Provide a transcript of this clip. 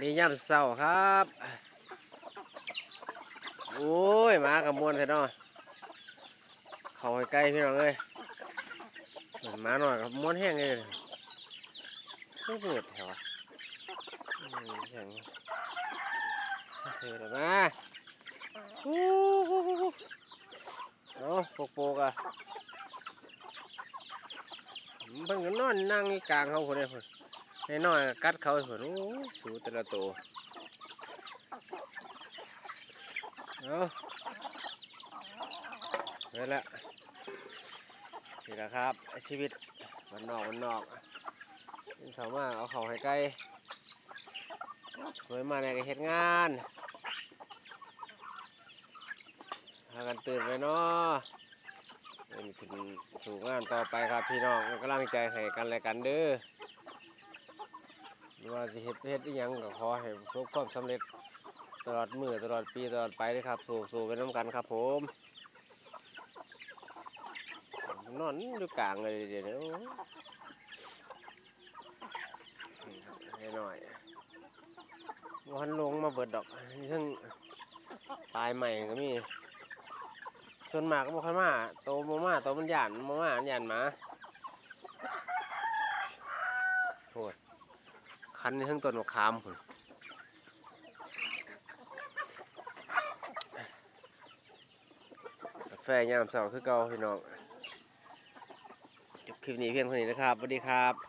นี่ย่ำเศร้าครับ โอ้ย มากับมวนแท้เนาะเขาใกล้พี่น้องเอ้ยหมือนมาหน่อยกับมวนแห้งเลยไม่เปิดแถวอะอืมเสียงเถิดแล้วนะฮู้ฮู้ฮู้ฮู้เอาโปกโปกอะเพิ่งก็นอนนั่งกลางเขาคนเดียว นน้อยกัดเขาพุ่นโอ้สูแต่ละตัวเอาเฮ้ยละนี่แหละครับ ชีวิตวันนอกวันนอกนี่เขามาเอาเขาให้ไกล้สวยมาในกเฮ็ดงานพากันตื่นไปเนาะเดินขึ้นสู่งานต่อไปครับพี่น้องเป็นกำลังใจให้กันและกันเด้อ ว่าสิเฮ็ดเฮ็ดอีหยังก็ขอให้ประสบความสำเร็จตลอดมือตลอดปีตลอดไปเลยครับสู้สู้ไปน้ำกันครับ ผมนอนอยู่กลางเลยเดี๋ยวให้หน่อยวันลงมาเบิดดอกมีทั้งตายใหม่ก็มีส่วนมากก็บ่ค่อยมาโตบ่มาโตมันหยานบ่มามันหยานหมาโอ้ย คันนี่ทั้งต้นมะขามพุ่นกาแฟยามเสาร์คือเก่าพี่น้องจบคลิปนี้เพียงเท่านี้นะครับสวัสดีครับ